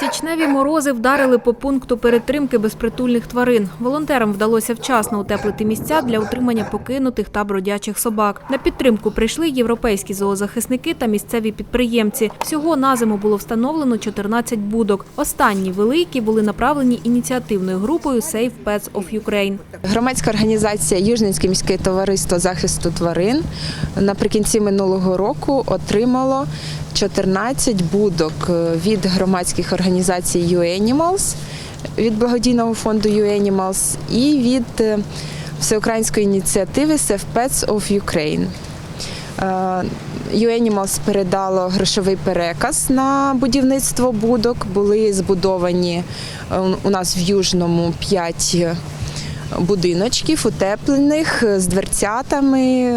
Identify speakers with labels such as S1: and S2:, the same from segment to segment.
S1: Січневі морози вдарили по пункту перетримки безпритульних тварин. Волонтерам вдалося вчасно утеплити місця для утримання покинутих та бродячих собак. На підтримку прийшли європейські зоозахисники та місцеві підприємці. Всього на зиму було встановлено 14 будок. Останні великі були направлені ініціативною групою Save Pets of Ukraine.
S2: Громадська організація Южненське міське товариство захисту тварин наприкінці минулого року отримало 14 будок від громадських організацій UAnimals, від благодійного фонду UAnimals і від е, всеукраїнської ініціативи Save Pets of Ukraine. Е, UAnimals передало грошовий переказ на будівництво будок. Були збудовані е, у нас в Южному 5 будиночків, утеплених з дверцятами,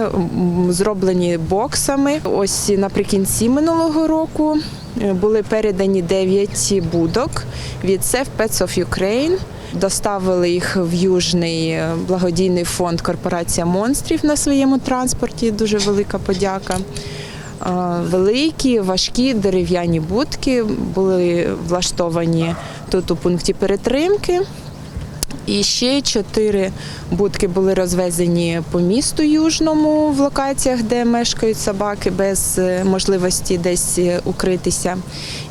S2: зроблені боксами. Ось наприкінці минулого року е, були передані 9 будок від Save Pets of Ukraine. Доставили їх в Южний е, благодійний фонд Корпорація монстрів на своєму транспорті. Дуже велика подяка. Е, Великі, важкі дерев'яні будки були влаштовані тут у пункті перетримки. І ще чотири будки були розвезені по місту Южному в локаціях, де мешкають собаки без е, можливості десь е, укритися.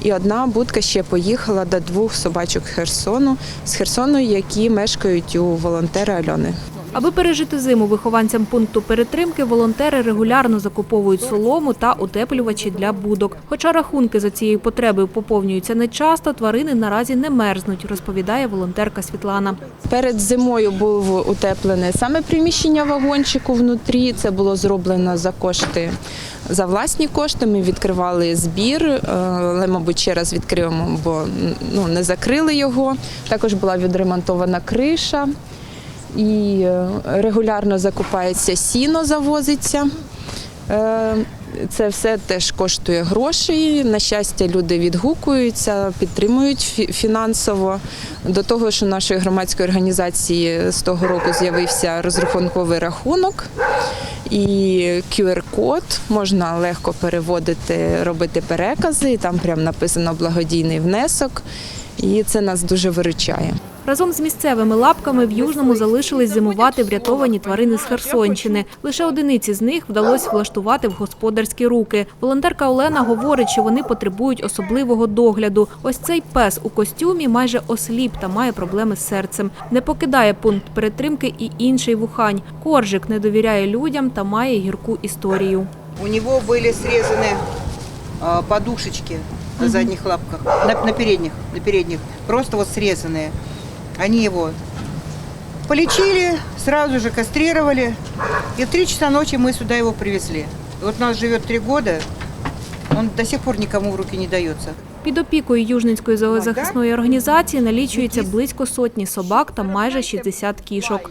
S2: І одна будка ще поїхала до двох собачок Херсону з Херсону, які мешкають у волонтера Альони.
S1: Аби пережити зиму вихованцям пункту перетримки, волонтери регулярно закуповують солому та утеплювачі для будок. Хоча рахунки за цією потребою поповнюються нечасто, тварини наразі не мерзнуть, розповідає волонтерка Світлана.
S2: Перед зимою був утеплене саме приміщення вагончику внутрі. Це було зроблено за кошти. За власні кошти ми відкривали збір, е, але, мабуть, ще раз відкриємо, бо ну, не закрили його. Також була відремонтована криша і е, регулярно закупається сіно, завозиться. Е, Це все теж коштує грошей. На щастя, люди відгукуються, підтримують фінансово. До того у нашої громадської організації з того року з'явився розрахунковий рахунок і QR-код. Можна легко переводити, робити перекази. Там прям написано благодійний внесок, і це нас дуже виручає.
S1: Разом з місцевими лапками в Южному залишились зимувати врятовані тварини з Херсонщини. Лише одиниці з них вдалося влаштувати в господарські руки. Волонтерка Олена говорить, що вони потребують особливого догляду. Ось цей пес у костюмі майже осліп та має проблеми з серцем. Не покидає пункт перетримки і інший вухань. Коржик не довіряє людям та має гірку історію.
S3: У него были срезаны а, подушечки на задних лапках, на, на передних, на передних, просто вот срезанные. Они его полечили, сразу же кастрировали, и в 3 часа ночи мы сюда его привезли. И вот у нас живет 3 года, он до сих пор никому в руки не дается.
S1: Під опікою Южненської зоозахисної організації налічується близько сотні собак та майже 60 кішок.